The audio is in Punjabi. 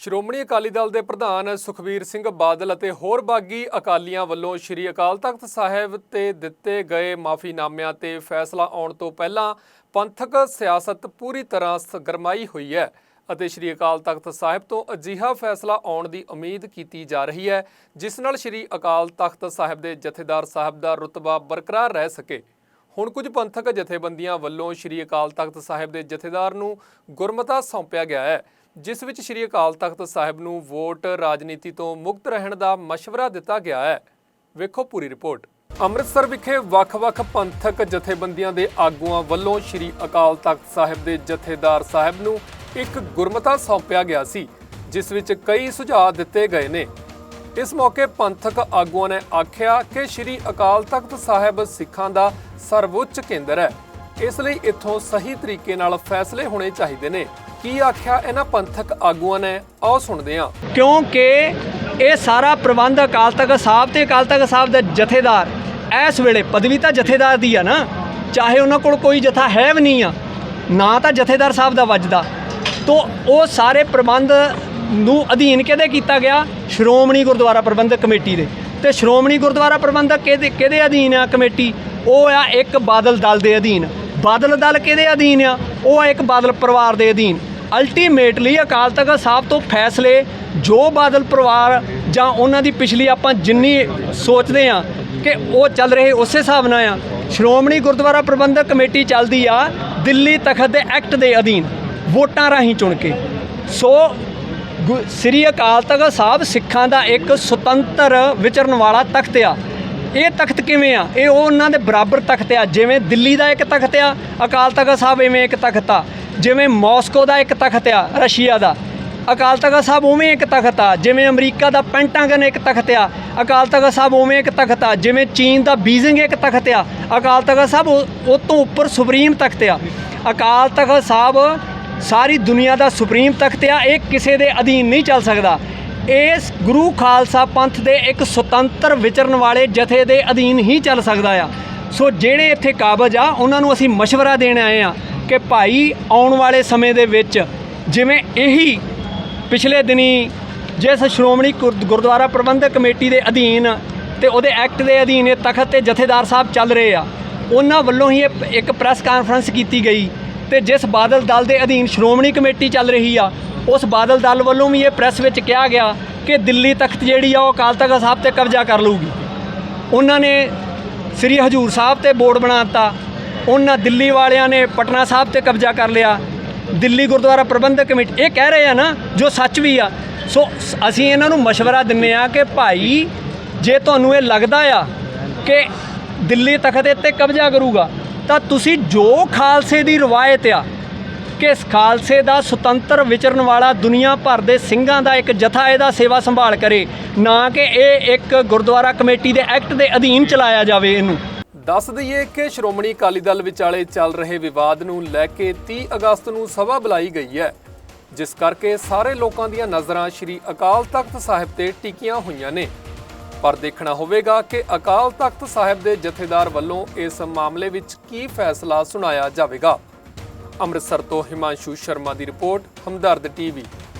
ਸ਼੍ਰੋਮਣੀ ਅਕਾਲੀ ਦਲ ਦੇ ਪ੍ਰਧਾਨ ਸੁਖਬੀਰ ਸਿੰਘ ਬਾਦਲ ਅਤੇ ਹੋਰ ਬਾਗੀ ਅਕਾਲੀਆਂ ਵੱਲੋਂ ਸ੍ਰੀ ਅਕਾਲ ਤਖਤ ਸਾਹਿਬ ਤੇ ਦਿੱਤੇ ਗਏ ਮਾਫੀਨਾਮਿਆਂ ਤੇ ਫੈਸਲਾ ਆਉਣ ਤੋਂ ਪਹਿਲਾਂ ਪੰਥਕ ਸਿਆਸਤ ਪੂਰੀ ਤਰ੍ਹਾਂ ਸਰਗਰਮਾਈ ਹੋਈ ਹੈ ਅਤੇ ਸ੍ਰੀ ਅਕਾਲ ਤਖਤ ਸਾਹਿਬ ਤੋਂ ਅਜਿਹਾ ਫੈਸਲਾ ਆਉਣ ਦੀ ਉਮੀਦ ਕੀਤੀ ਜਾ ਰਹੀ ਹੈ, ਜਿਸ ਨਾਲ ਸ੍ਰੀ ਅਕਾਲ ਤਖਤ ਸਾਹਿਬ ਦੇ ਜਥੇਦਾਰ ਸਾਹਿਬ ਦਾ ਰੁਤਬਾ ਬਰਕਰਾਰ ਰਹਿ ਸਕੇ। ਹੁਣ ਕੁਝ ਪੰਥਕ ਜਥੇਬੰਦੀਆਂ ਵੱਲੋਂ ਸ੍ਰੀ ਅਕਾਲ ਤਖਤ ਸਾਹਿਬ ਦੇ ਜਥੇਦਾਰ ਨੂੰ ਗੁਰਮਤਾ ਸੌਂਪਿਆ ਗਿਆ ਹੈ। ਜਿਸ ਵਿੱਚ ਸ੍ਰੀ ਅਕਾਲ ਤਖਤ ਸਾਹਿਬ ਨੂੰ ਵੋਟ ਰਾਜਨੀਤੀ ਤੋਂ ਮੁਕਤ ਰਹਿਣ ਦਾ ਮਸ਼ਵਰਾ ਦਿੱਤਾ ਗਿਆ ਹੈ। ਵੇਖੋ ਪੂਰੀ ਰਿਪੋਰਟ। ਅੰਮ੍ਰਿਤਸਰ ਵਿਖੇ ਵੱਖ-ਵੱਖ ਪੰਥਕ ਜਥੇਬੰਦੀਆਂ ਦੇ ਆਗੂਆਂ ਵੱਲੋਂ ਸ੍ਰੀ ਅਕਾਲ ਤਖਤ ਸਾਹਿਬ ਦੇ ਜਥੇਦਾਰ ਸਾਹਿਬ ਨੂੰ ਇੱਕ ਗੁਰਮਤਾ ਸੌਂਪਿਆ ਗਿਆ ਸੀ, ਜਿਸ ਵਿੱਚ ਕਈ ਸੁਝਾਅ ਦਿੱਤੇ ਗਏ ਨੇ। ਇਸ ਮੌਕੇ ਪੰਥਕ ਆਗੂਆਂ ਨੇ ਆਖਿਆ ਕਿ ਸ੍ਰੀ ਅਕਾਲ ਤਖਤ ਸਾਹਿਬ ਸਿੱਖਾਂ ਦਾ ਸਰਵਉੱਚ ਕੇਂਦਰ ਹੈ। ਇਸ ਲਈ ਇੱਥੋਂ ਸਹੀ ਤਰੀਕੇ ਨਾਲ ਫੈਸਲੇ ਹੋਣੇ ਚਾਹੀਦੇ ਨੇ। ਕੀ ਆਖਿਆ ਇਹਨਾਂ ਪੰਥਕ ਆਗੂਆਂ ਨੇ? ਆਓ ਸੁਣਦੇ ਹਾਂ। ਕਿਉਂਕਿ ਇਹ ਸਾਰਾ ਪ੍ਰਬੰਧ ਅਕਾਲ ਤਖਤ ਸਾਹਿਬ ਤੇ ਅਕਾਲ ਤਖਤ ਸਾਹਿਬ ਦੇ ਜਥੇਦਾਰ, ਇਸ ਵੇਲੇ ਪਦਵੀ ਤਾਂ ਜਥੇਦਾਰ ਦੀ ਆ ਨਾ, ਚਾਹੇ ਉਹਨਾਂ ਕੋਲ ਕੋਈ ਜਥਾ ਹੈ ਵੀ ਨਹੀਂ ਆ, ਨਾ ਤਾਂ ਜਥੇਦਾਰ ਸਾਹਿਬ ਦਾ ਵੱਜਦਾ। ਤੋਂ ਉਹ ਸਾਰੇ ਪ੍ਰਬੰਧ ਨੂੰ ਅਧੀਨ ਕਿਹਦੇ ਕੀਤਾ ਗਿਆ? ਸ਼੍ਰੋਮਣੀ ਗੁਰਦੁਆਰਾ ਪ੍ਰਬੰਧਕ ਕਮੇਟੀ ਦੇ। ਤੇ ਸ਼੍ਰੋਮਣੀ ਗੁਰਦੁਆਰਾ ਪ੍ਰਬੰਧਕ ਕਿਹਦੇ ਕਿਹਦੇ ਅਧੀਨ ਆ ਕਮੇਟੀ? ਉਹ ਆ ਇੱਕ ਬਾਦਲ ਦਲ ਦੇ ਅਧੀਨ। ਬਾਦਲ ਦਲ ਕਿਹਦੇ ਅਧੀਨ ਆ? ਉਹ ਆ ਇੱਕ ਬਾਦਲ ਪਰਿਵਾਰ ਦੇ ਅਧੀਨ। ਅਲਟੀਮੇਟਲੀ ਅਕਾਲ ਤਖਤ ਸਾਹਿਬ ਤੋਂ ਫੈਸਲੇ ਜੋ ਬਾਦਲ ਪਰਿਵਾਰ ਜਾਂ ਉਹਨਾਂ ਦੀ ਪਿਛਲੀ ਆਪਾਂ ਜਿੰਨੀ ਸੋਚਦੇ ਆ ਕਿ ਉਹ ਚੱਲ ਰਹੇ ਉਸੇ ਹਿਸਾਬ ਨਾਲ ਆ। ਸ਼੍ਰੋਮਣੀ ਗੁਰਦੁਆਰਾ ਪ੍ਰਬੰਧਕ ਕਮੇਟੀ ਚੱਲਦੀ ਆ ਦਿੱਲੀ ਤਖਤ ਦੇ ਐਕਟ ਦੇ ਅਧੀਨ, ਵੋਟਾਂ ਰਾਹੀਂ ਚੁਣ ਕੇ। ਸੋ ਗੁ- ਸ੍ਰੀ ਅਕਾਲ ਤਖਤ ਸਾਹਿਬ ਸਿੱਖਾਂ ਦਾ ਇੱਕ ਸੁਤੰਤਰ ਵਿਚਰਨ ਵਾਲਾ ਤਖਤ ਆ। ਇਹ ਤਖਤ ਕਿਵੇਂ ਆ? ਇਹ ਉਹ ਉਹਨਾਂ ਦੇ ਬਰਾਬਰ ਤਖਤ ਆ, ਜਿਵੇਂ ਦਿੱਲੀ ਦਾ ਇੱਕ ਤਖਤ ਆ, ਅਕਾਲ ਤਖਤ ਸਾਹਿਬ ਐਵੇਂ ਇੱਕ ਤਖਤ ਆ, ਜਿਵੇਂ ਮਾਸਕੋ ਦਾ ਇੱਕ ਤਖਤ ਆ, ਰਸ਼ੀਆ ਦਾ। ਅਕਾਲ ਤਖਤ ਸਾਹਿਬ ਉਵੇਂ ਇੱਕ ਤਖਤ ਆ, ਜਿਵੇਂ ਅਮਰੀਕਾ ਦਾ ਪੈਂਟਾਗਨ ਇੱਕ ਤਖਤ ਆ, ਅਕਾਲ ਤਖਤ ਸਾਹਿਬ ਉਵੇਂ ਇੱਕ ਤਖਤ ਆ, ਜਿਵੇਂ ਚੀਨ ਦਾ ਬੀਜ਼ਿੰਗ ਇੱਕ ਤਖਤ ਆ, ਅਕਾਲ ਤਖਤ ਸਾਹਿਬ ਉਹ ਉਹ ਤੋਂ ਉੱਪਰ ਸੁਪਰੀਮ ਤਖਤ ਆ। ਅਕਾਲ ਤਖਤ ਸਾਹਿਬ ਸਾਰੀ ਦੁਨੀਆ ਦਾ ਸੁਪਰੀਮ ਤਖਤ ਆ, ਇਹ ਕਿਸੇ ਦੇ ਅਧੀਨ ਨਹੀਂ ਚੱਲ ਸਕਦਾ। ਇਸ ਗੁਰੂ ਖਾਲਸਾ ਪੰਥ ਦੇ ਇੱਕ ਸੁਤੰਤਰ ਵਿਚਰਨ ਵਾਲੇ ਜਥੇ ਦੇ ਅਧੀਨ ਹੀ ਚੱਲ ਸਕਦਾ ਆ। ਸੋ ਜਿਹੜੇ ਇੱਥੇ ਕਾਬਜ ਆ, ਉਹਨਾਂ ਨੂੰ ਅਸੀਂ مشਵਰਾ ਦੇਣ ਆਏ ਆ ਕਿ ਭਾਈ ਆਉਣ ਵਾਲੇ ਸਮੇਂ ਦੇ ਵਿੱਚ ਜਿਵੇਂ ਇਹੀ ਪਿਛਲੇ ਦਿਨੀ ਜਿਸ ਸ਼੍ਰੋਮਣੀ ਗੁਰਦੁਆਰਾ ਪ੍ਰਬੰਧਕ ਕਮੇਟੀ ਦੇ ਅਧੀਨ ਤੇ ਉਹਦੇ ਐਕਟ ਦੇ ਅਧੀਨ ਇਹ ਤਖਤ ਤੇ ਜਥੇਦਾਰ ਸਾਹਿਬ ਚੱਲ ਰਹੇ ਆ, ਉਹਨਾਂ ਵੱਲੋਂ ਹੀ ਇੱਕ ਪ੍ਰੈਸ ਕਾਨਫਰੰਸ ਕੀਤੀ ਗਈ ਤੇ ਜਿਸ ਬਾਦਲ ਦਲ ਦੇ ਅਧੀਨ ਸ਼੍ਰੋਮਣੀ ਕਮੇਟੀ ਚੱਲ ਰਹੀ ਆ ਉਸ ਬਾਦਲ ਦਲ ਵੱਲੋਂ ਵੀ ਇਹ ਪ੍ਰੈਸ ਵਿੱਚ ਕਿਹਾ ਗਿਆ ਕਿ ਦਿੱਲੀ ਤਖਤ ਜਿਹੜੀ ਆ ਉਹ ਅਕਾਲ ਤਖਤ ਸਾਹਿਬ ਤੇ ਕਬਜ਼ਾ ਕਰ ਲੂਗੀ ਉਹਨਾਂ ਨੇ ਸ੍ਰੀ ਹਜੂਰ ਸਾਹਿਬ ਤੇ ਬੋਰਡ ਬਣਾ ਦਿੱਤਾ। ਉਹਨਾਂ ਦਿੱਲੀ ਵਾਲਿਆਂ ਨੇ ਪਟਨਾ ਸਾਹਿਬ ਤੇ ਕਬਜ਼ਾ ਕਰ ਲਿਆ। ਦਿੱਲੀ ਗੁਰਦੁਆਰਾ ਪ੍ਰਬੰਧਕ ਕਮੇਟੀ ਇਹ ਕਹਿ ਰਹੇ ਆ ਨਾ, ਜੋ ਸੱਚ ਵੀ ਆ। ਸੋ ਅਸੀਂ ਇਹਨਾਂ ਨੂੰ مشਵਰਾ ਦਿੰਨੇ ਆ ਕਿ ਭਾਈ, ਜੇ ਤੁਹਾਨੂੰ ਇਹ ਲੱਗਦਾ ਆ ਕਿ ਦਿੱਲੀ ਤਖਤ ਇੱਥੇ ਕਬਜ਼ਾ ਕਰੂਗਾ, ਤਾਂ ਤੁਸੀਂ ਜੋ ਖਾਲਸੇ ਦੀ ਰਵਾਇਤ ਆ ਕਿਸ ਖਾਲਸੇ ਦਾ ਸੁਤੰਤਰ ਵਿਚਰਨ ਵਾਲਾ ਦੁਨੀਆ ਭਰ ਦੇ ਸਿੰਘਾਂ ਦਾ ਇੱਕ ਜਥਾ ਇਹਦਾ ਸੇਵਾ ਸੰਭਾਲ ਕਰੇ, ਨਾ ਕਿ ਇਹ ਇੱਕ ਗੁਰਦੁਆਰਾ ਕਮੇਟੀ ਦੇ ਐਕਟ ਦੇ ਅਧੀਨ ਚਲਾਇਆ ਜਾਵੇ ਇਹਨੂੰ। ਦੱਸ ਦਈਏ ਕਿ ਸ਼੍ਰੋਮਣੀ ਅਕਾਲੀ ਦਲ ਵਿਚਾਲੇ ਚੱਲ ਰਹੇ ਵਿਵਾਦ ਨੂੰ ਲੈ ਕੇ 30 ਅਗਸਤ ਨੂੰ ਸਭਾ ਬੁਲਾਈ ਗਈ ਹੈ, ਜਿਸ ਕਰਕੇ ਸਾਰੇ ਲੋਕਾਂ ਦੀਆਂ ਨਜ਼ਰਾਂ ਸ੍ਰੀ ਅਕਾਲ ਤਖਤ ਸਾਹਿਬ ਤੇ ਟਿਕੀਆਂ ਹੋਈਆਂ ਨੇ। ਪਰ ਦੇਖਣਾ ਹੋਵੇਗਾ ਕਿ ਅਕਾਲ ਤਖਤ ਸਾਹਿਬ ਦੇ ਜਥੇਦਾਰ ਵੱਲੋਂ ਇਸ ਮਾਮਲੇ ਵਿੱਚ ਕੀ ਫੈਸਲਾ ਸੁਣਾਇਆ ਜਾਵੇਗਾ। ਅੰਮ੍ਰਿਤਸਰ ਤੋਂ ਹਿਮਾਂਸ਼ੂ ਸ਼ਰਮਾ ਦੀ ਰਿਪੋਰਟ ਹਮਦਰਦ ਟੀਵੀ।